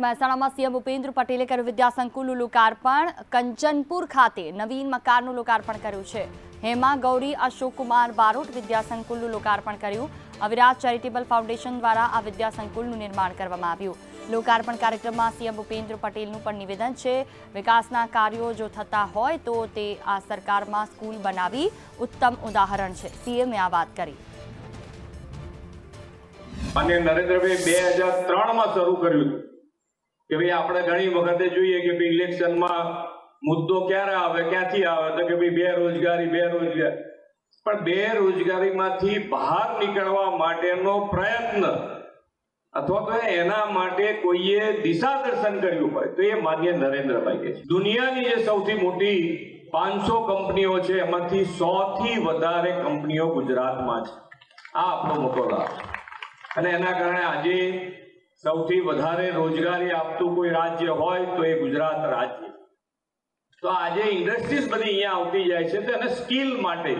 મહેસાણામાં સીએમ ભૂપેન્દ્ર પટેલે કર્યું વિદ્યાસંકુલનું લોકાર્પણ. કંચનપુર ખાતે નવીન મકાનનું લોકાર્પણ કર્યું છે. હેમા ગૌરી, અશોકકુમાર બારોટ વિદ્યાસંકુલનું લોકાર્પણ કર્યું. અવિરાજ ચેરિટેબલ ફાઉન્ડેશન દ્વારા આ વિદ્યાસંકુલનું નિર્માણ કરવામાં આવ્યું. લોકાર્પણ કાર્યક્રમમાં સીએમ ભૂપેન્દ્ર પટેલનું પણ નિવેદન છે. વિકાસના કાર્યો જો થતા હોય તો તે આ સરકારમાં સ્કૂલ બનાવી ઉત્તમ ઉદાહરણ છે. સીએમે આ વાત કરી. અને નરેન્દ્રભાઈ બે હજાર ત્રણમાં શરૂ કર્યું. કે ભાઈ આપણે ઘણી વખતે જોઈએ કે ભાઈ ઇલેક્શનમાં મુદ્દો ક્યારે આવે, ક્યાંથી આવે? તો કે ભાઈ બેરોજગારી બેરોજગારી. પણ બેરોજગારીમાંથી બહાર નીકળવા માટેનો પ્રયત્ન અથવા તો એના માટે કોઈએ દિશા દર્શન કર્યું હોય, તો એ માન્ય નરેન્દ્રભાઈ કે દુનિયાની જે સૌથી મોટી પાંચસો કંપનીઓ છે, એમાંથી સો થી વધારે કંપનીઓ ગુજરાતમાં છે. આ આપણો મોટો લાભ અને એના કારણે આજે સૌથી વધારે રોજગારી આપતું કોઈ રાજ્ય હોય તો એ ગુજરાત રાજ્ય. તો આજે ઇન્ડસ્ટ્રીઝ બધી અહીંયા આવતી જાય છે અને સ્કિલ માટે,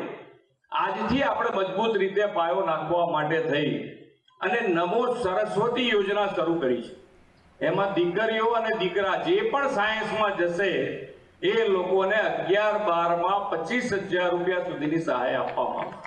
આજથી આપણે મજબૂત રીતે પાયો નાખવા માટે થઈ. અને નમો સરસ્વતી યોજના શરૂ કરી છે. એમાં દીકરીઓ અને દીકરા જે પણ સાયન્સમાં જશે, એ લોકોને અગિયાર બારમાં પચીસ હજાર રૂપિયા સુધીની સહાય આપવામાં આવશે.